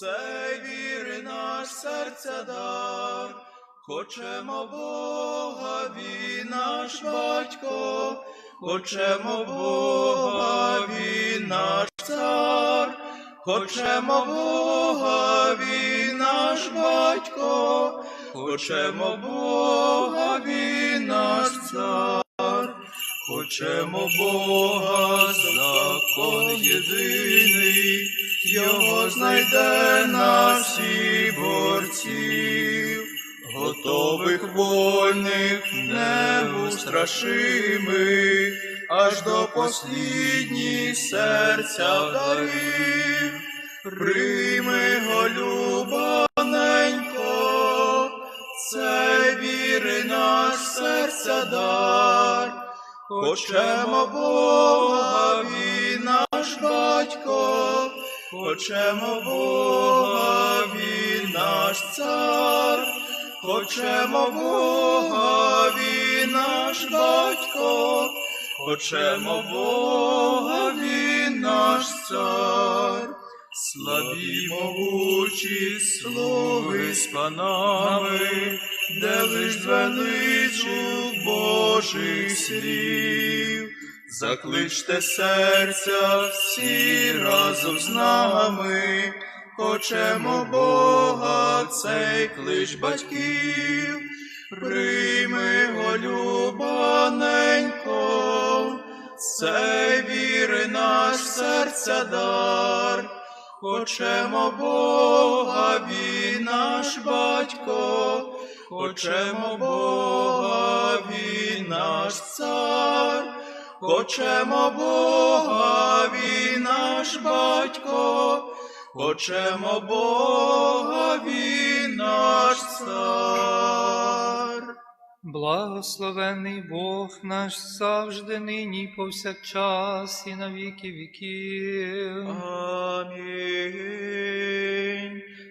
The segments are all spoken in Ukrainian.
Цей віри наш серця дар, хочемо Бога, він наш батько, хочемо Бога, він наш цар, хочемо Бога, він наш батько, хочемо Бога, він наш цар. Хочемо Бога, закон єдиний, Його знайде на всі борців, готових вольних неустрашимих, аж до послідніх серця вдарив. Прийми го, любоненько, це віри наш серця дар. Хочемо Бога, він наш хочемо Бога, він наш цар, хочемо Бога, він наш батько, хочемо Бога, він наш цар. Слабі могучі слуги з панами, де лиш звеличу Божих слів. Закличте серця всі разом з нами, хочемо Бога, цей клич батьків, прийми го, любоненько, цей віри наш серця дар. Хочемо Бога, він наш батько, хочемо Бога, він наш цар, хочемо Бога, він наш батько, хочемо Бога, він наш цар. Благословений Бог наш завжди нині повсякчас і на віки віків. Амінь.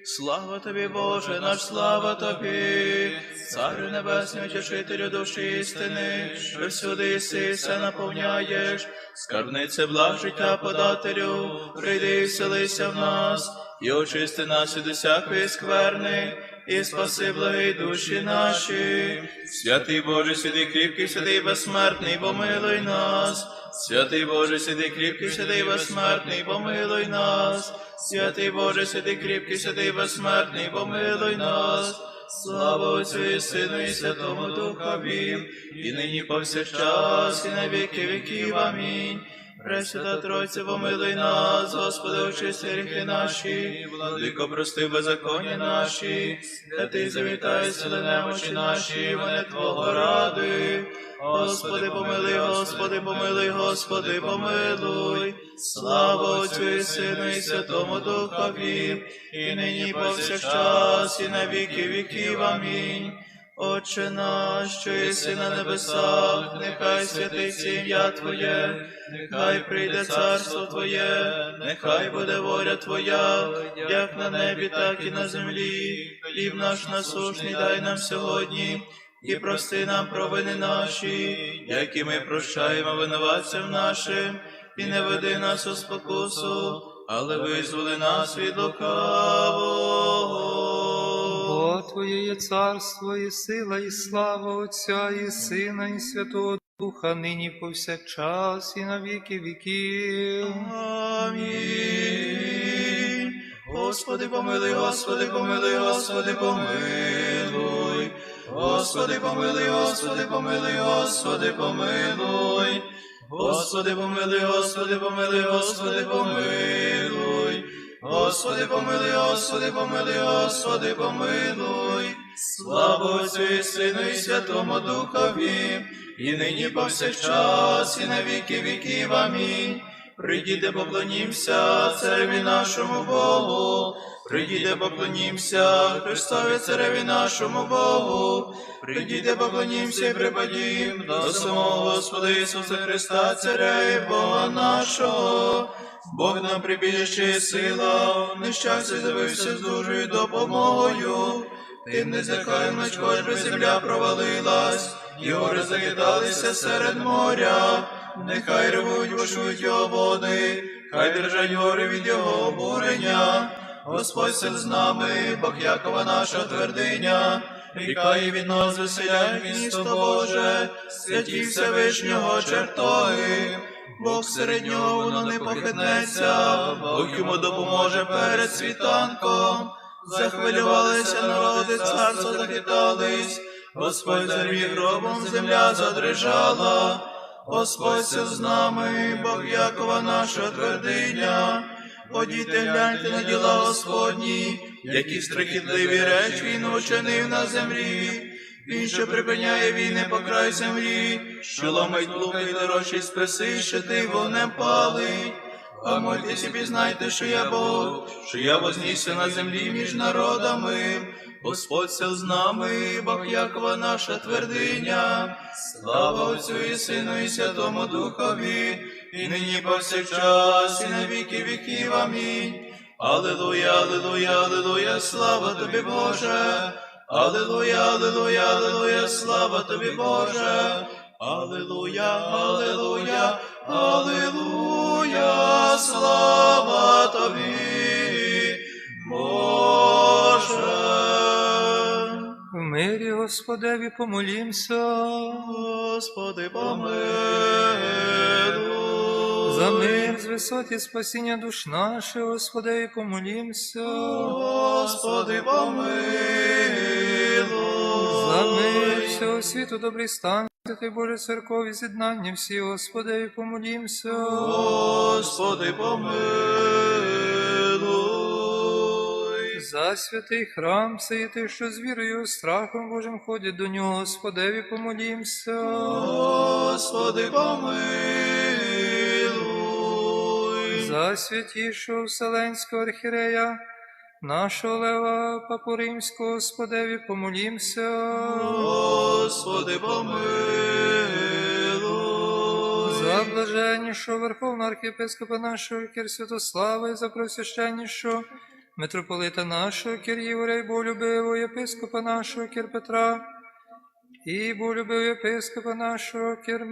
Слава тобі, Боже, наш слава тобі, Царю Небесний, утішителю душі істини, що всюди все наповняєш, скарбнице благ життя подателю, прийди і вселися в нас, і очисти нас від усякої скверни, і спаси благі душі наші. Святий Боже, святий кріпкий, святий безсмертний, помилуй нас. Святий Боже, святий кріпкий, святий безсмертний, помилуй нас. Святий Боже, святий кріпкий, святий безсмертний, помилуй нас. Слава Отцю і Сину, і Святому Духові, і нині повсякчас, і на віки віків. Амінь. Пресвята Тройця, помилуй нас, Господи, очисти гріхи наші, владико, прости беззаконня наші, святий завітай, сили немочі наші, мене Твого ради. Господи, помилуй, Господи, помилуй, Господи, помилуй. Слава Отцю і Сину, і Святому Духові, і нині повсякчас, і на віки віків. Амінь. Отче наш, що єси на небесах, нехай святиться ім'я Твоє, нехай прийде царство Твоє, нехай буде воля Твоя, як на небі, так і на землі. Хліб наш насушний дай нам сьогодні, і прости нам провини наші, які ми прощаємо винуватцям нашим, і не веди нас у спокусу, але визволи нас від лукавого. Бо Твоє є царство, і сила, і слава Отця, і Сина, і Святого Духа, нині повсякчас, і на віки віків. Амінь. Господи, помилуй, Господи, помилуй, Господи, помилуй. Господи, помилуй, Господи, помилуй, Господи, помилуй. Господи, помилуй, Господи, помилуй, Господи, помилуй. Господи, помилуй, Господи, помилуй, Господи, помилуй. Слава Отцю Сину, і Святому Духові, і нині повсякчас, і на віки віків. Амінь. Прийдіте, поклонімся цареві нашому Богу. Прийдіте, поклонімся Христові цареві нашому Богу. Прийдіте, поклонімся і припадім до самого Господа Ісуса Христа, Царя і Бога нашого. Бог нам прибіжище сила, нещастя з'явився з дужою допомогою. Тим не злякай меч, хоч би земля провалилась, і гори загидалися серед моря. Нехай ревуть, бушують його води, хай держать гори від його обурення. Господь сил з нами, Бог Якова наша твердиня. Ріка і від нас веселяй місто Боже, святі Всевишнього чертоги. Бог серед нього воно не похитнеться, Бог йому допоможе перед світанком. Захвилювалися народи, царство захитались, Господь зарвів гробом, земля задрижала. Господь з нами, Бог Якова наша твердиня. Ходіте, гляньте на діла Господні, які страхітливі речі він учинив на землі. Він, що припиняє війни по край землі, що ломить луки дорожчі списи, що ти вогнем палить. А молітесь і пізнайте, що я Бог, що я вознісся на землі між народами. Господь сил з нами, Бог Якова наша твердиня. Слава Отцю і Сину, і Святому Духові, і нині повсякчас, і на віки віків. Амінь. Аллилуйя, аллилуйя, аллилуйя, слава тобі, Боже. Аллилуйя, аллилуйя, аллилуйя, слава тобі, Боже. Аллилуйя, аллилуйя, аллилуйя, слава тобі, Боже. В мирі Господеві помолімся. Господи, помилуй. За мир з висоті спасіння душ наших, Господеві помолімся. Господи, помилуй. За мир всього світу, добрий стан, Святий Боже церкові, з'єднання всі, Господеві помолімся. Господи, помилуй. За святий храм, сеє ти, що з вірою, страхом Божим ходять до нього, Господеві помолімся. Господи, помилуй. За святішого Вселенського архірея, нашого Лева Папу Римського, Господеві помолімся. Господи, помилуй. За блаженнішого Верховного архієпископа нашого Кір Святослава і за просвященнішого митрополита нашого Кір Євря і болюбивого єпископа нашого Кір Петра і болюбивого єпископа нашого Кір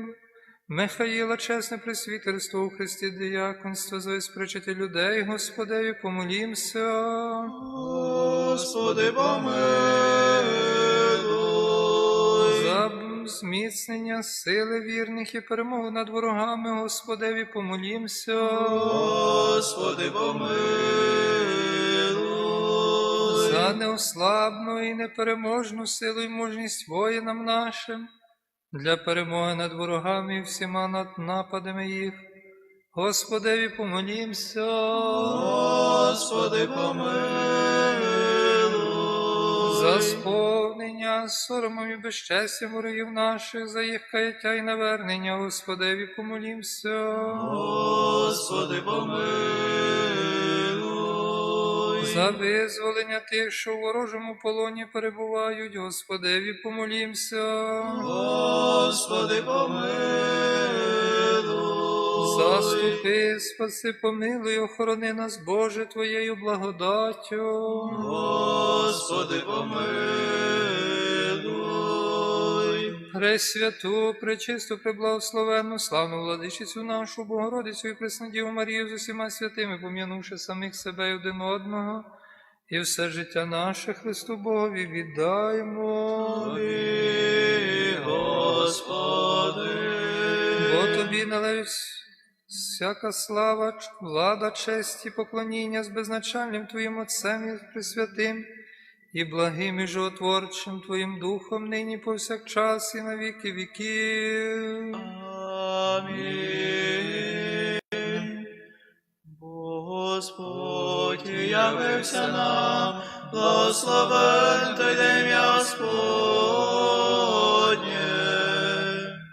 Михаїла, чесне присвітерство у Христі діяконство, за спричити людей, Господеві, помолімся. Господи, помилуй. За зміцнення сили вірних і перемогу над ворогами, Господеві, помолімся. Господи, помилуй. За неослабну і непереможну силу і мужність воїнам нашим, для перемоги над ворогами і всіма над нападами їх. Господеві помолімся. Господи, помилуй. За сповнення соромом і безчестям ворогів наших, за їх каяття і навернення, Господеві помолімся. Господи, помилуй. За визволення тих, що в ворожому полоні перебувають, Господеві помолімся. Господи, помилуй. Заступи, спаси, помилуй, охорони нас, Боже, Твоєю благодаттю. Господи, помилуй. Пресвяту, пречисту, преблагословенну, славну владичицю нашу, Богородицю і Преснодіву Марію з усіма святими, пом'янувши самих себе і один одного, і все життя наше Христу Богові віддаємо. Тобі, Господи. Бо тобі належить всяка слава, влада, честь і поклоніння з безначальним Твоїм Отцем і Пресвятим, і благим і животворчим Твоїм Духом, нині повсякчас і на віки віків. Амінь. Господь явився нам, благословен той день Господнє.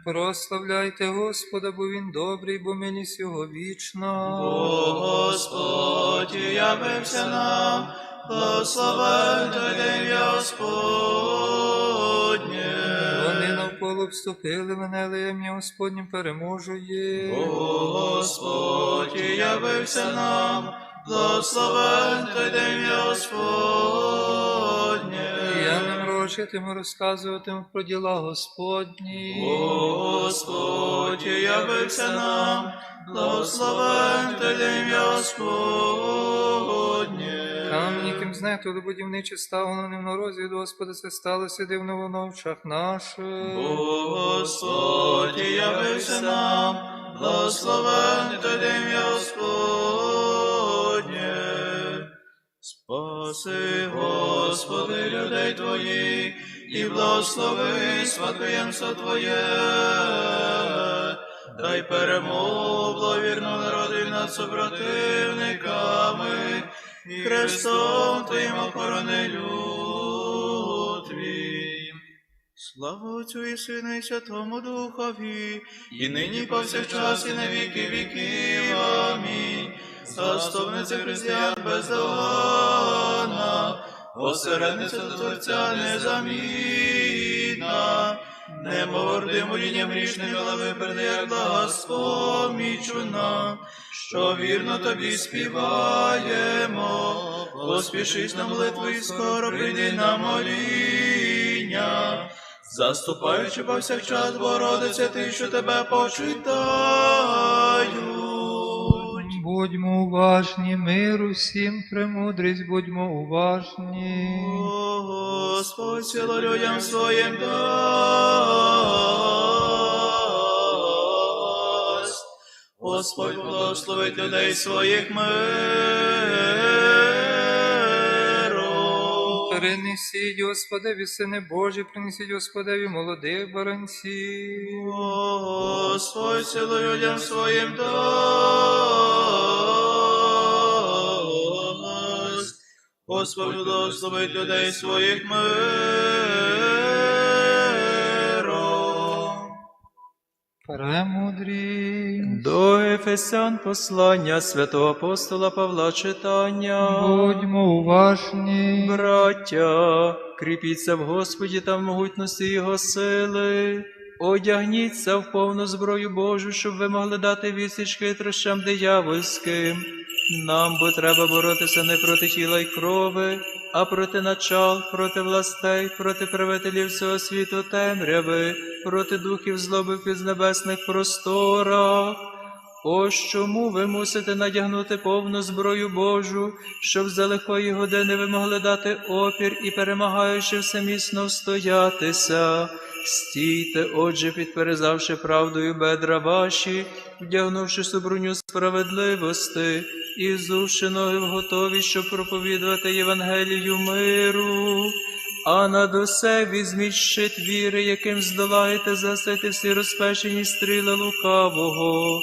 Прославляйте Господа, бо Він добрий, бо милість його вічна. Бо Господь явився нам, благословен той день Господнє. Вони навколо обступили мене, але ім'я Господнім переможу є. Бо Господь явився нам, благословен той день Господнє. Я не мрочитиму, розказуватиму про діла Господні. Бо Господь явився нам, благословен той день Господнє. Камні, ким знехтували будівничі ставлено ним на розвід, Господи, це сталося дивно в очах наших. Бо Господь явився нам, благословен той день Господнє. Спаси, Господи, людей Твоїх, і благослови святоємство Твоє. Дай перемогу, благовірно народи над супротивниками, і Христом Твоїм охорони люд Твій. Слава Отцю і Сину і Святому Духові, і нині повсякчас, і на віки віків. Амінь. Заступниця християн бездоганна, посередниця до Творця незамінна, немовордим урінням грішним голови передає благоспомічу нам, що вірно тобі співаємо, поспішись на молитву і скоро прийди на моління. Заступаючи повсякчас, Богородице, ти, що тебе почитають. Будьмо уважні, мир усім, премудрість, будьмо уважні. Господь силу людям своїм дасть. Господь благословить людей своїх миром. Перенесіть, Господеві, сини Божі, принесіть Господеві молодих баранців. Господь силу людям своїм дасть. Господь благословить людей своїх миром. Премудрі. До Ефесян послання святого апостола Павла читання. Будьмо уважні. Браття, кріпіться в Господі та в могутності Його сили. Одягніться в повну зброю Божу, щоб ви могли дати відсіч хитрощам диявольським. Нам бо треба боротися не проти тіла й крови, а проти начал, проти властей, проти правителів цього світу темряви, проти духів злоби в піднебесних просторах. Ось чому ви мусите надягнути повну зброю Божу, щоб за лихої години ви могли дати опір і, перемагаючи все міцно встоятися. Стійте, отже, підперезавши правдою бедра ваші, вдягнувши броню справедливости і ноги в готові, щоб проповідувати Євангелію миру. А над усе візьміть щит віри, яким здолаєте засити всі розпечені стріли лукавого.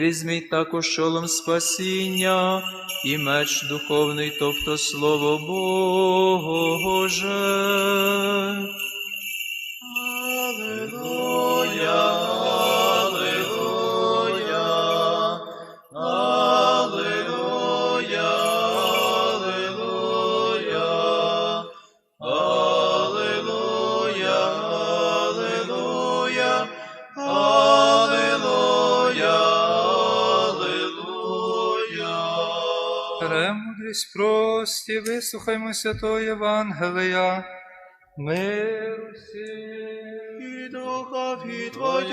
Візьміть також шолом спасіння і меч духовний, тобто слово Боже. Аллилуйя, Премудрість прості, вислухаймо святого Євангелія. Усім. І духові Твоєму.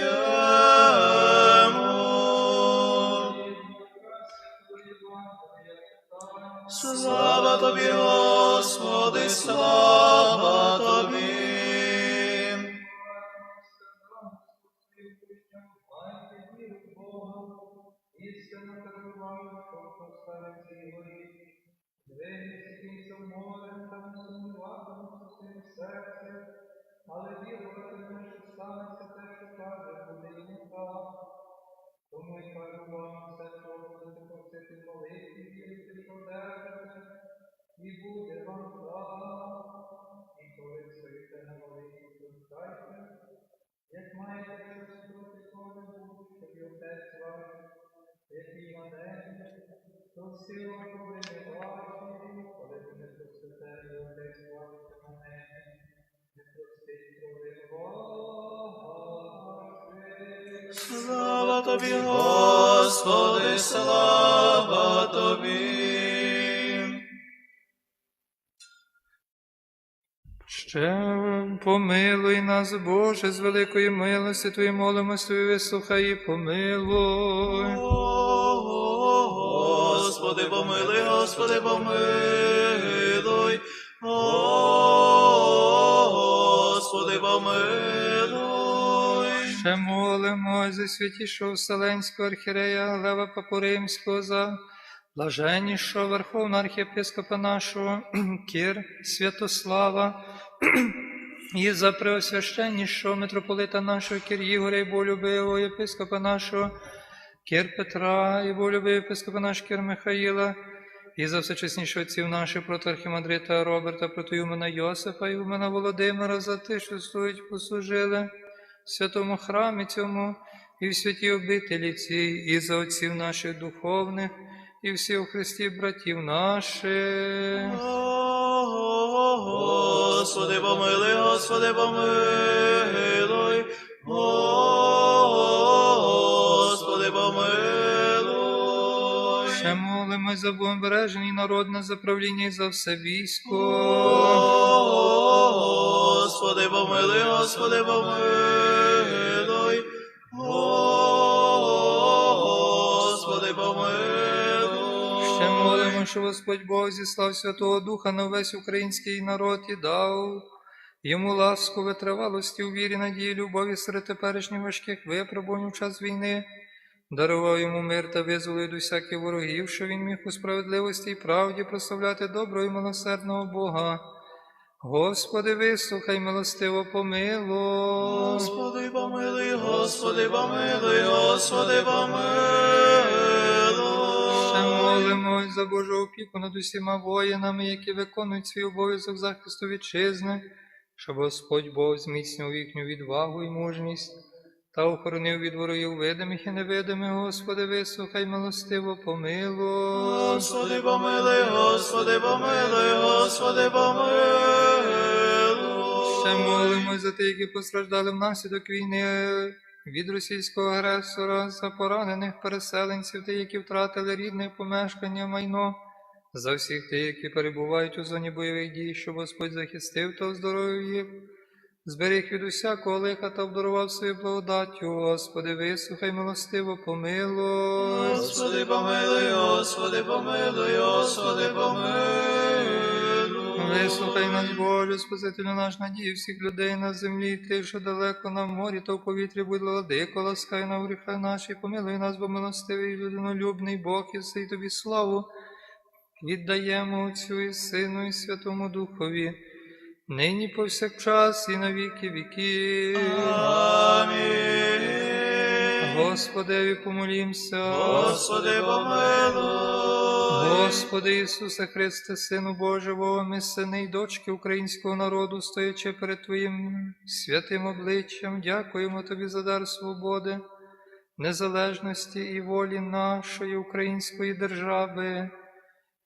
Слава Тобі, Господи, слава Тобі. Але вірувати не що станеться те, що каже, буде йому так. Тому й кажу вам, все, що будете просити молитві, вірите, що одержите, і буде вам так. І коли стоїте на молитві, то Як маєте Господи, коли Бог, щоб і отець ваш, який на небі, Слава тобі, Господи, слава тобі. Ще помилуй нас, Боже, з великої милості Твої молимося, Твої вислухай і помилуй. Господи, помилуй, Господи, помилуй. Господи, помилуй. Ще молимо за святішого Вселенського архірея Лева Папу Римського, за блаженнішого Верховного архієпископа нашого Кір Святослава, і за преосвященнішого митрополита нашого Кір Ігоря і Болюбивого, єпископа нашого Кір Петра, і Болюбивого єпископа нашого Кір Михаїла, і за всечеснішого отців наших протоархімандрита Роберта, протоюмена Йосифа і умена Володимира, за те, що стоїть послужили в святому храмі цьому і в святій обителі цій, і за отців наших духовних, і всіх у Христі братів наших. Господи, помилуй, Господи, помилуй. Господи, Ще молимось за бомбережені народне заправління і за все військо. Господи, помилуй, Господи, помилуй. Господи, помилуй. Ще молимо, що Господь Бог зіслав Святого Духа на весь український народ і дав йому ласку витривалості у вірі, надії, любові серед теперішніх важких випробувань у час війни. Дарував йому мир та визволив від усяких ворогів, що він міг у справедливості і правді прославляти доброго і милосердного Бога. Господи, вислухай, милостиво помилуй. Господи, помилуй, Господи, помилуй, Господи, Ще молимось за Божу опіку над усіма воїнами, які виконують свій обов'язок захисту вітчизни, щоб Господь Бог зміцнював їхню відвагу і мужність та охоронив від ворогів видимих і невидимих. Господи, вислухай, милостиво помилуй. Господи, помилуй, Господи, помилуй, Господи, помилуй. Ще молимось за тих, які постраждали внаслідок війни від російського агресора, за поранених переселенців, тих, які втратили рідне помешкання, майно, за всіх тих, які перебувають у зоні бойових дій, щоб Господь захистив та оздоровив їх, зберіг від усякого лиха та обдарував своєю благодаттю. Господи, вислухай, милостиво, помилуй. Господи, помилуй, Господи, помилуй, Господи, помилуй. Вислухай нас, Боже, Спасителю наш надії всіх людей на землі, і тих, що далеко на морі, та в повітрі, будь владико, ласкай на гріха наші, помилуй нас, бо милостивий людинолюбний Бог, і все тобі славу. Віддаємо Отцю і Сину, і Святому Духові, нині повсякчас і на віки віки. Амінь. Господеві помолімся. Господи, помилуй. Господи Ісусе Христе, Сину Божого, ми сини й дочки українського народу, стоячи перед Твоїм святим обличчям, дякуємо Тобі за дар свободи, незалежності і волі нашої української держави.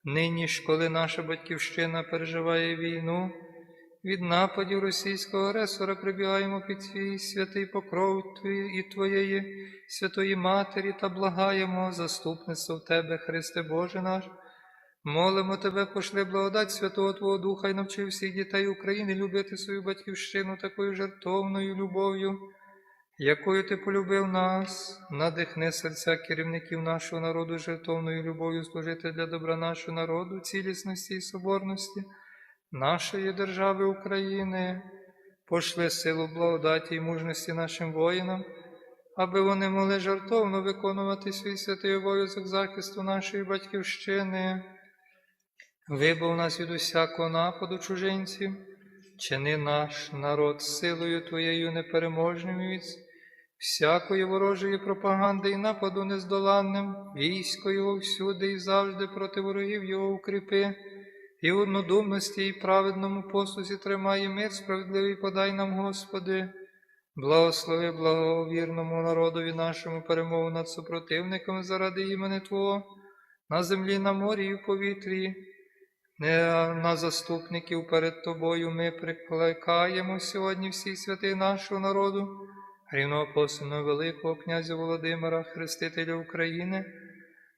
Нині ж, коли наша батьківщина переживає війну, від нападів російського агресора прибігаємо під свій святий покров Твій і Твоєї святої Матері та благаємо заступництво в Тебе, Христе Боже наш. Молимо Тебе, пошли благодать Святого Твого Духа і навчи всіх дітей України любити свою батьківщину такою жертовною любов'ю, якою Ти полюбив нас, надихни серця керівників нашого народу жертовною любов'ю служити для добра нашого народу, цілісності і соборності нашої держави України, пошли силу благодаті і мужності нашим воїнам, аби вони могли жартовно виконувати свій святий обов'язок захисту нашої батьківщини. Вибав нас від усякого нападу чужинців, чини наш народ силою Твоєю непереможним від всякої ворожої пропаганди і нападу нездоланним, військо його всюди і завжди проти ворогів його укріпи, і в однодумності, і праведному послузі тримає мир справедливий подай нам, Господи. Благослови благовірному народові нашому перемогу над супротивниками заради імени Твого, на землі, на морі і в повітрі. Не на заступників перед Тобою ми прикликаємо сьогодні всіх святих нашого народу, рівноапостольного Великого князя Володимира, Хрестителя України,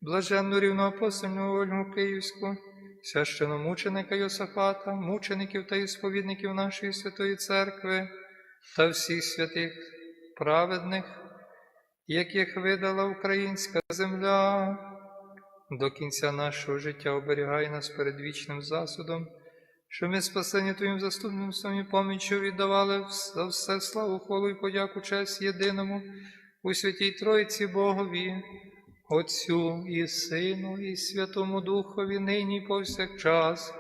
блаженну рівноапостольну Ольгу Київську, священомученика Йосафата, мучеників та ісповідників нашої святої церкви та всіх святих праведних, яких видала українська земля. До кінця нашого життя оберігай нас перед вічним засудом, що ми спасені Твоїм заступництвом і поміччю віддавали за все славу, хвалу і подяку честь єдиному у святій Тройці Богові, Отцю і Сину, і Святому Духові, нині повсякчас,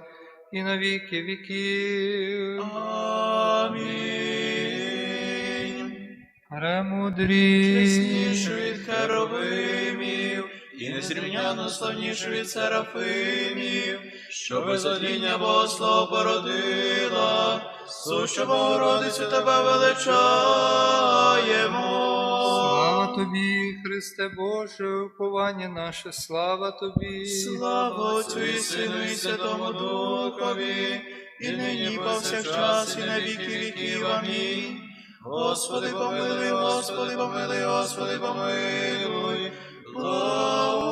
і на віки віків. Амінь. Премудрі. Чесніше від херовимів, і незрівняно славніше від серафимів, що без одління Богослов породила, суща Богородицю тебе величаємо. Тобі, Христе Боже, уповання наше, слава тобі. Слава Отцю і Сину і Святому Духові, і нині і повсякчас, і на віки віків. Амінь. Господи, помилуй, Господи, помилуй, Господи, помилуй, благослови.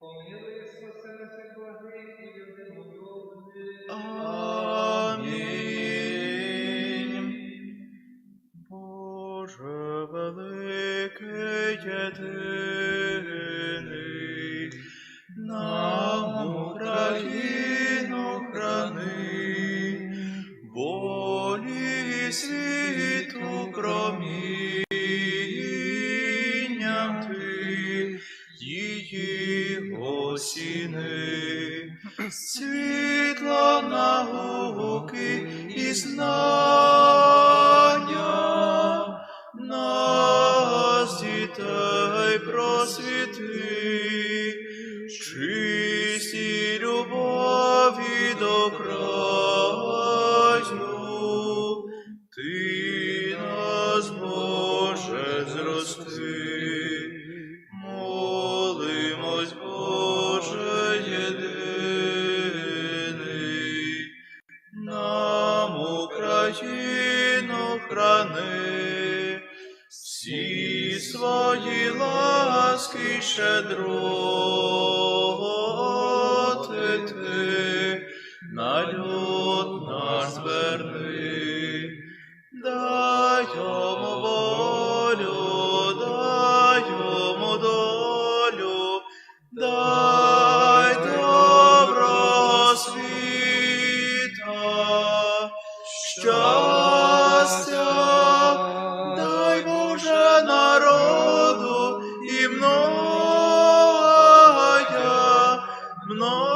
Амінь. gece Duše. no